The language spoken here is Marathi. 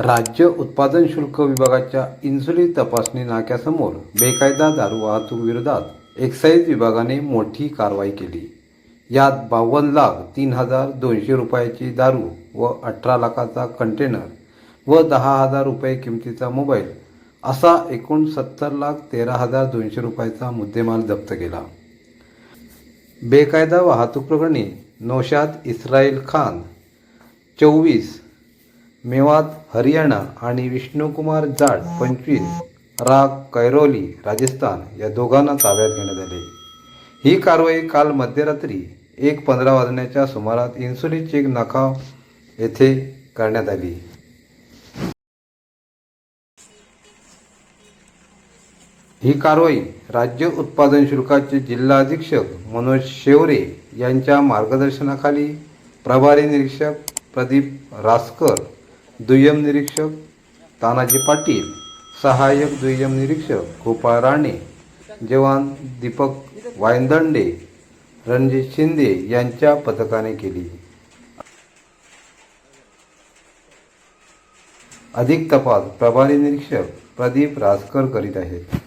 राज्य उत्पादन शुल्क विभागाच्या इन्सुलिन तपासणी नाक्यासमोर बेकायदा दारू वाहतूक विरोधात एक्साईज विभागाने मोठी कारवाई केली. यात बावन्न लाख तीन हजार दोनशे रुपयाची दारू व अठरा लाखाचा कंटेनर व दहा हजार रुपये किमतीचा मोबाईल असा एकूण सत्तर लाख तेरा हजार दोनशे रुपयाचा मुद्देमाल जप्त केला. बेकायदा वाहतूक प्रकरणी नौशाद इस्राईल खान चोवीस मेवात हरियाणा आणि विष्णुकुमार जाट पंचवीस राग कैरोली राजस्थान या दोघांना ताब्यात घेण्यात आले. ही कारवाई काल मध्यरात्री एक पंधरा वाजण्याच्या सुमारात इन्सुली चेक नाका येथे करण्यात आली. ही कारवाई राज्य उत्पादन शुल्काचे जिल्हा अधीक्षक मनोज शेवरे यांच्या मार्गदर्शनाखाली प्रभारी निरीक्षक प्रदीप रासकर दुय्यम निरीक्षक तानाजी पाटील सहाय्यक दुय्यम निरीक्षक गोपाळ राणे जवान दीपक वायंदंडे रणजित शिंदे यांच्या पथकाने केली. अधिक तपास प्रभारी निरीक्षक प्रदीप रासकर करीत आहेत.